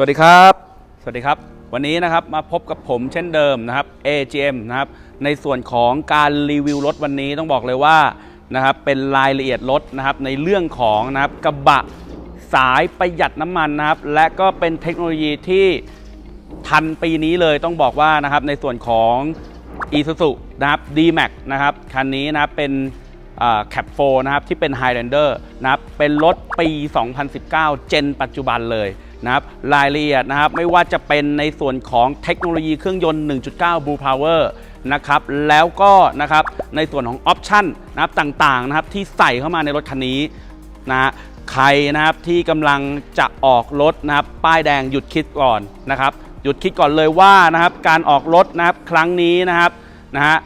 สวัสดีครับ สวัสดีครับ วันนี้นะครับมาพบกับผมเช่นเดิมนะครับ AGM นะครับในส่วนของการรีวิวรถวันนี้ต้องบอกเลยว่านะครับเป็นรายละเอียดรถนะครับในเรื่องของนะครับกระบะสายประหยัดน้ำมันนะครับและก็เป็นเทคโนโลยีที่ทันปีนี้เลยต้องบอกว่านะครับในส่วนของ Isuzu นะครับ D-Max นะครับคันนี้นะครับเป็นแคปโฟนะครับที่เป็น Highlander นะครับเป็นรถปี 2019 เจนปัจจุบันเลย นะครับรายละเอียดนะครับไม่ว่าจะเป็นในส่วนของเทคโนโลยีเครื่องยนต์ 1.9 Blue Power นะครับแล้วก็นะครับในส่วนของออปชันนะครับต่างๆนะครับที่ใส่เข้ามาในรถคันนี้นะฮะใครนะครับที่กำลังจะออกรถนะครับป้ายแดงหยุดคิดก่อนนะครับหยุดคิดก่อนเลยว่านะครับการออกรถนะครับครั้งนี้นะครับนะฮะ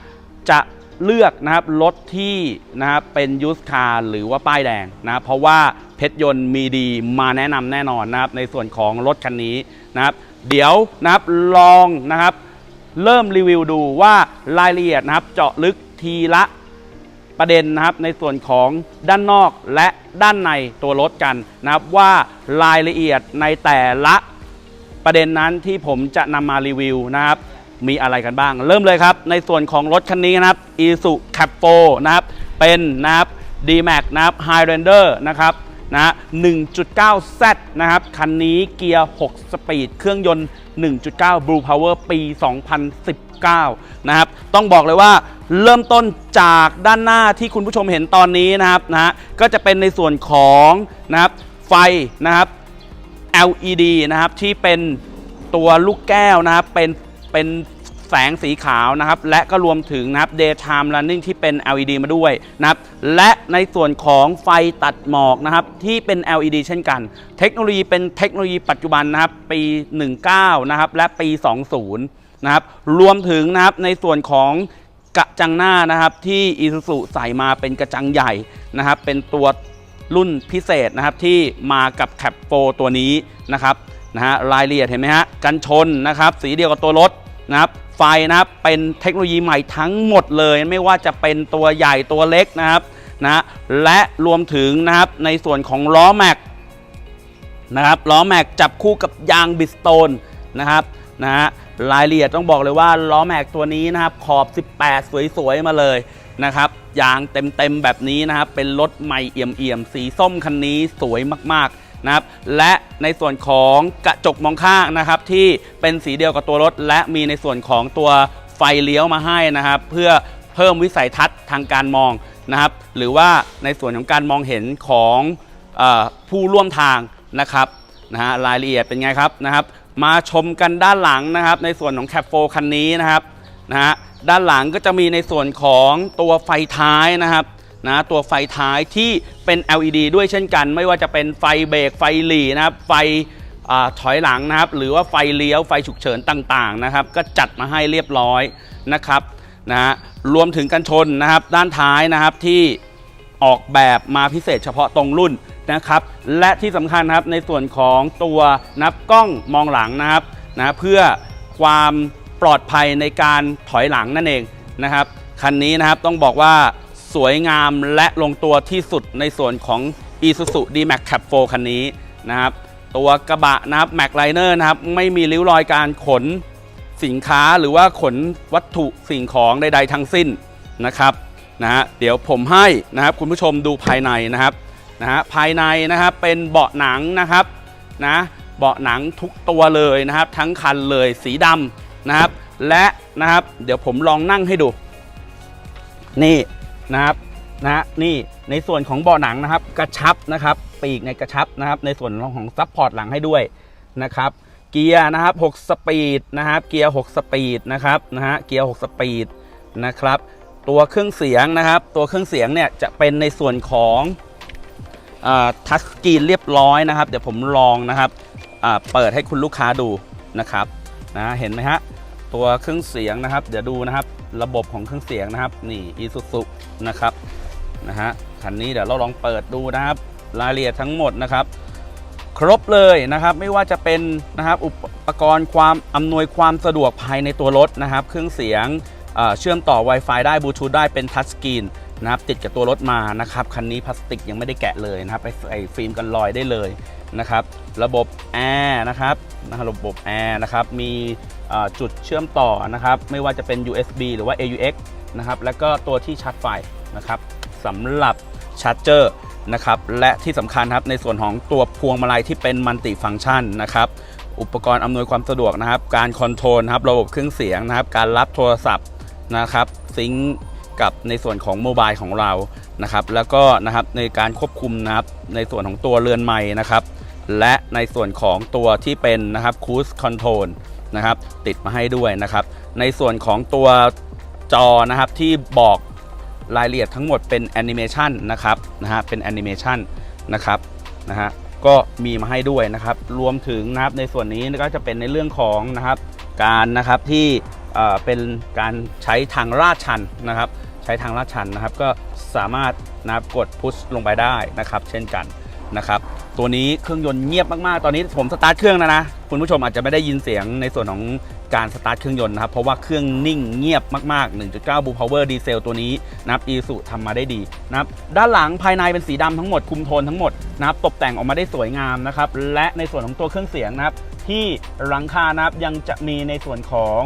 จะเลือกนะครับรถที่นะครับเป็นยูสคาร์หรือว่าป้ายแดงนะเพราะว่า เพชรยนต์มีดีมาแนะนำแน่นอนนะครับ ในส่วนของรถคันนี้นะครับ เดี๋ยวนะครับลองนะครับ เริ่มรีวิวดูว่ารายละเอียดนะครับ เจาะลึกทีละประเด็นนะครับ ในส่วนของด้านนอกและด้านในตัวรถกันนะครับว่ารายละเอียดในแต่ละประเด็นนั้นที่ผมจะนำมารีวิวนะครับ มีอะไรกันบ้าง เริ่มเลยครับ ในส่วนของรถคันนี้นะครับ Isuzu Cap 4นะครับ เป็นนะครับ D-Max นะครับ Highlander นะครับ นะ 1.9Z นะครับ คันนี้เกียร์ 6 สปีด เครื่องยนต์ 1.9 Blue Power ปี 2019 นะครับ ต้องบอกเลยว่าเริ่มต้นจากด้านหน้าที่คุณผู้ชมเห็นตอนนี้นะครับนะฮะก็จะเป็นในส่วนของนะครับไฟนะครับ LED นะครับที่เป็นตัวลูกแก้วนะครับเป็นเป็น แสงสีขาวนะครับ และก็รวมถึงนะครับ daytime running ที่เป็น LED มาด้วยนะครับ และในส่วนของไฟตัดหมอกนะครับ ที่เป็น LED เช่นกัน เทคโนโลยีเป็นเทคโนโลยีปัจจุบันนะครับ ปี 19 นะครับ และปี 20 นะครับ รวมถึงนะครับในส่วนของกระจังหน้านะครับที่ Isuzu ใส่มาเป็นกระจังใหญ่นะครับ เป็นตัวรุ่นพิเศษนะครับที่มากับแคปโฟตัวนี้นะครับนะฮะรายละเอียดเห็นไหมฮะกันชนนะครับ สีเดียวกับตัวรถนะครับ ฟนะครับเป็นเทคโนโลยีใหม่ทั้งหมดเลยไม่ว่าจะเป็นตัวใหญ่ตัวเล็กนะครับนะและรวมถึงนะครับในส่วนของล้อแม็กนะครับล้อแม็กจับคู่กับยางบิสโตนนะครับนะฮะรายละเอียดต้องบอกเลยว่าล้อแม็กตัวนี้นะครับขอบ 18 สวยๆ มาเลยนะครับยางเต็มๆ แบบนี้นะครับเป็นรถใหม่เอี่ยมๆ สีส้มคันนี้สวยมากๆ นะครับและในส่วนของกระจกมองข้างนะครับ ที่เป็นสีเดียวกับตัวรถ และมีในส่วนของตัวไฟเลี้ยวมาให้นะครับ เพื่อเพิ่มวิสัยทัศน์ทางการมองนะครับ หรือว่าในส่วนของการมองเห็นของอผู้ร่วมทางนะครับนะฮะรายละเอียดเป็นไงครับนะครับ มาชมกันด้านหลังนะครับ ในส่วนของแคปโฟคันนี้นะครับนะฮะด้านหลังก็จะมีในส่วนของตัวไฟท้ายนะครับ นะตัวไฟท้ายที่เป็น LED ด้วยเช่นกัน ไม่ว่าจะเป็นไฟเบรกไฟหลีนะครับไฟอถอยหลังนะครับ หรือว่าไฟเลี้ยวไฟฉุกเฉินต่างๆนะครับ ก็จัดมาให้เรียบร้อยนะครับนะฮะรวมถึงกันชนนะครับด้านท้ายนะครับที่ออกแบบมาพิเศษเฉพาะตรงรุ่นนะครับ และที่สำคัญนะครับในส่วนของตัวนับกล้องมองหลังนะครับนะเพื่อความปลอดภัยในการถอยหลังนั่นเองนะครับคันนี้นะครับต้องบอกว่า สวยงามและลงตัวที่สุดในส่วนของ Isuzu D-Max Cap 4คันนี้นะครับตัวกระบะนะครับ Max Liner นะครับไม่มีริ้วรอยการขนสินค้าหรือว่าขนวัตถุสิ่งของใดๆทั้งสิ้นนะครับนะฮะเดี๋ยวผมให้นะครับคุณผู้ชมดูภายในนะครับนะฮะภายในนะครับเป็นเบาะหนังนะครับนะเบาะหนังทุกตัวเลยนะครับ ทั้งคันเลยสีดำนะครับ และนะครับ เดี๋ยวผมลองนั่งให้ดู นี่ นะครับนะนี่ในส่วนของเบาะหนังนะครับกระชับนะครับ ปีกในกระชับนะครับ ในส่วนของซับพอร์ตหลังให้ด้วยนะครับ เกียร์นะครับ6สปีดนะครับ เกียร์6สปีดนะครับนะฮะเกียร์6สปีดนะครับ ตัวเครื่องเสียงนะครับ ตัวเครื่องเสียงเนี่ยจะเป็นในส่วนของทัชสกรีนเรียบร้อยนะครับ เดี๋ยวผมลองนะครับเปิดให้คุณลูกค้าดูนะครับนะเห็นไหมฮะตัวเครื่องเสียงนะครับ เดี๋ยวดูนะครับ ระบบของเครื่องเสียงนะครับนี่ Isuzu นะครับนะฮะคันนี้เดี๋ยวเราลองเปิดดูนะครับ รายละเอียดทั้งหมดนะครับ ครบเลยนะครับไม่ว่าจะเป็นนะครับอุปกรณ์ความอำนวยความสะดวกภายในตัวรถนะครับ เครื่องเสียงเชื่อมต่อ Wi-Fi ได้บลูทูธได้เป็นทัชสกรีนนะครับติดกับตัวรถมานะครับคันนี้พลาสติกยังไม่ได้แกะเลยนะครับไปใส่ฟิล์มกันรอยได้เลย นะครับ ระบบแอร์นะครับนะครับระบบแอร์นะครับ มีจุดเชื่อมต่อนะครับ ไม่ว่าจะเป็น USB หรือว่า AUX นะครับ แล้วก็ตัวที่ชาร์จไฟนะครับสำหรับชาร์จเจอร์นะครับ และที่สำคัญครับในส่วนของตัวพวงมาลัยที่เป็นมัลติฟัง c t ชันนะครับ อุปกรณ์อำนวยความสะดวกนะครับ การคอนโทรลครับ ระบบเครื่องเสียงนะครับ การรับโทรศัพท์นะครับ ซิงก์กับในส่วนของโมบายของเรานะครับ แล้วก็นะครับในการควบคุมนะครับในส่วนของตัวเรือนไม้นะครับ และในส่วนของตัวที่เป็นนะครับคูสคอนโทรลนะครับติดมาให้ด้วยนะครับ ในส่วนของตัวจอนะครับที่บอกรายละเอียดทั้งหมดเป็นแอนิเมชันนะครับนะฮะเป็นแอนิเมชันนะครับนะฮะก็มีมาให้ด้วยนะครับ รวมถึงนะครับในส่วนนี้ก็จะเป็นในเรื่องของนะครับ การนะครับที่เอ่อเป็นการใช้ทางลาดชันนะครับ ใช้ทางลาดชันนะครับ ก็สามารถนะครับกดพุชลงไปได้นะครับ เช่นกัน นะครับตัวนี้เครื่องยนต์เงียบมากๆ ตอนนี้ผมสตาร์ทเครื่องนะนะ คุณผู้ชมอาจจะไม่ได้ยินเสียงในส่วนของการสตาร์ทเครื่องยนต์นะครับ เพราะว่าเครื่องนิ่งเงียบมากๆ 1.9 Blue Power Diesel ตัวนี้นะครับอีสุทำมาได้ดีนะครับด้านหลังภายในเป็นสีดำทั้งหมดคุมโทนทั้งหมดนะครับตกแต่งออกมาได้สวยงามนะครับ และในส่วนของตัวเครื่องเสียงนะครับ ที่หลังคานะครับยังจะมีในส่วนของ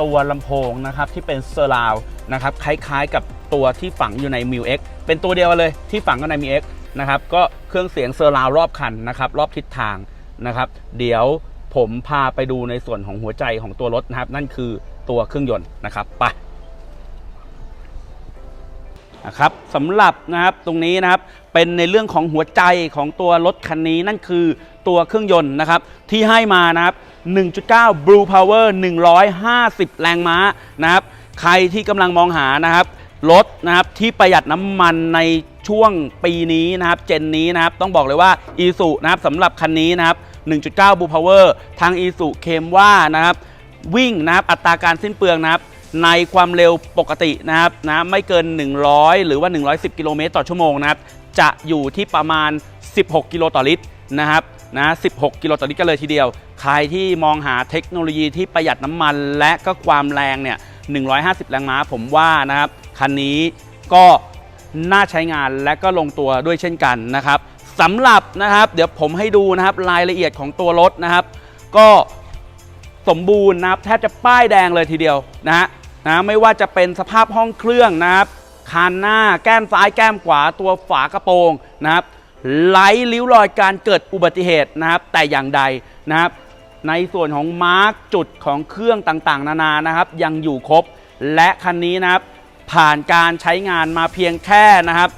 ตัวลำโพงนะครับที่เป็นเซอร์ราวนะครับคล้ายๆกับตัวที่ฝังอยู่ใน m i u X เป็นตัวเดียวเลยที่ฝังกันใน m i u X นะครับ ก็เครื่องเสียงเซอร์ราวรอบคันนะครับ รอบทิศทางนะครับ เดี๋ยวผมพาไปดูในส่วนของหัวใจของตัวรถนะครับ นั่นคือตัวเครื่องยนต์นะครับไปนะครับสำหรับนะครับตรงนี้นะครับเป็นในเรื่องของหัวใจของตัวรถคันนี้นั่นคือตัวเครื่องยนต์นะครับ ที่ให้มานะครับ 1.9 Blue Power 150 แรงม้านะครับ ใครที่กำลังมองหานะครับรถนะครับที่ประหยัดน้ำมันใน ช่วงปีนี้นะครับ เจนนี้นะครับ ต้องบอกเลยว่า e s u นะครับสำหรับคันนี้นะครับ 1.9 Blue Power ทาง e s u เคมว่านะครับ วิ่งนะครับ อัตราการสิ้นเปลืองนะครับ ในความเร็วปกตินะครับนะไม่เกิน 100 หรือว่า 110 กิโลเมตรต่อชั่วโมงนะครับ จะอยู่ที่ประมาณ 16 กิโลต่อลิตรนะครับนะ16 กิโลต่อลิตรกันเลยทีเดียว ใครที่มองหาเทคโนโลยีที่ประหยัดน้ำมันและก็ความแรงเนี่ย 150 แรงม้าผมว่านะครับ คันนี้ก็ น่าใช้งานและก็ลงตัวด้วยเช่นกันนะครับสำหรับนะครับเดี๋ยวผมให้ดูนะครับรายละเอียดของตัวรถนะครับ ก็สมบูรณ์นะครับแทบจะป้ายแดงเลยทีเดียวนะฮะนะไม่ว่าจะเป็นสภาพห้องเครื่องนะครับคานหน้าแก้มซ้ายแก้มขวาตัวฝากระโปรงนะครับไร้ริ้วรอยการเกิดอุบัติเหตุนะครับ แต่อย่างใดนะครับ ในส่วนของมาร์กจุดของเครื่องต่างๆ นานานะครับ ยังอยู่ครบ และคันนี้นะครับ ผ่านการใช้งานมาเพียงแค่นะครับ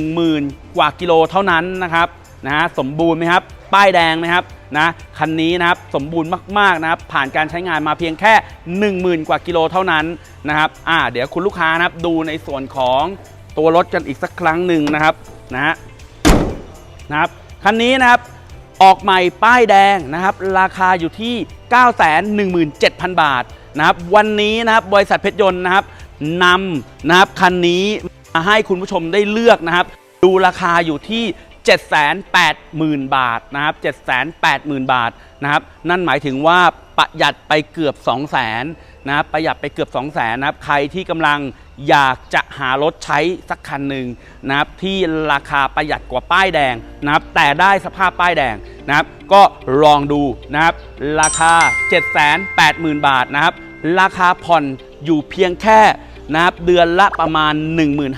10,000 กว่ากิโลเท่านั้นนะครับนะฮะสมบูรณ์ไหมครับ ป้ายแดงไหมครับนะคันนี้นะครับสมบูรณ์มากๆนะครับผ่านการใช้งานมาเพียงแค่ 10,000 กว่ากิโลเท่านั้นนะครับอ่าเดี๋ยวคุณลูกค้านะครับดูในส่วนของตัวรถกันอีกสักครั้งหนึ่งนะครับนะฮะนะครับคันนี้นะครับออกใหม่ป้ายแดงนะครับ ราคาอยู่ที่ 917,000 บาทนะครับวันนี้นะครับบริษัทเพชรยนต์นะครับ นำนะครับคันนี้มาให้คุณผู้ชมได้เลือกนะครับ ดูราคาอยู่ที่780,000 บาทนะครับ780,000 บาทนะครับ นั่นหมายถึงว่าประหยัดไปเกือบ 200,000นะครับประหยัดไปเกือบ 200,000นะครับ ใครที่กำลังอยากจะหารถใช้สักคันหนึ่งนะครับ ที่ราคาประหยัดกว่าป้ายแดงนะครับ แต่ได้สภาพป้ายแดงนะครับ ก็ลองดูนะครับ ราคา 780,000 บาทนะครับ ราคาผ่อนอยู่เพียงแค่ นะครับเดือนละประมาณ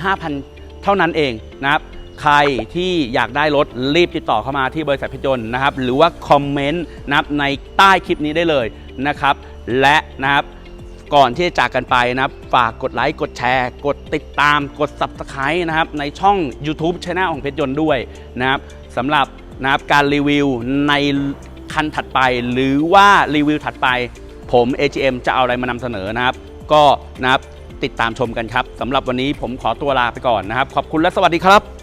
15,000 เท่านั้นเองนะครับใครที่อยากได้รถรีบติดต่อเข้ามาที่บริษัทพชรยนต์นะครับ หรือว่าคอมเมนต์นะครับในใต้คลิปนี้ได้เลยนะครับ และนะครับก่อนที่จะจากกันไปนะครับฝากกดไลค์กดแชร์ กดติดตามกด Subscribe นะครับในช่อง YouTube c h anel ของเพชรยนต์ด้วยนะครับสำหรับนะครับการรีวิวในคันถัดไป หรือว่ารีวิวถัดไปผม AGM จะเอาอะไรมานำเสนอนะครับ ก็นะครับ ติดตามชมกันครับสำหรับวันนี้ผมขอตัวลาไปก่อนนะครับ ขอบคุณและสวัสดีครับ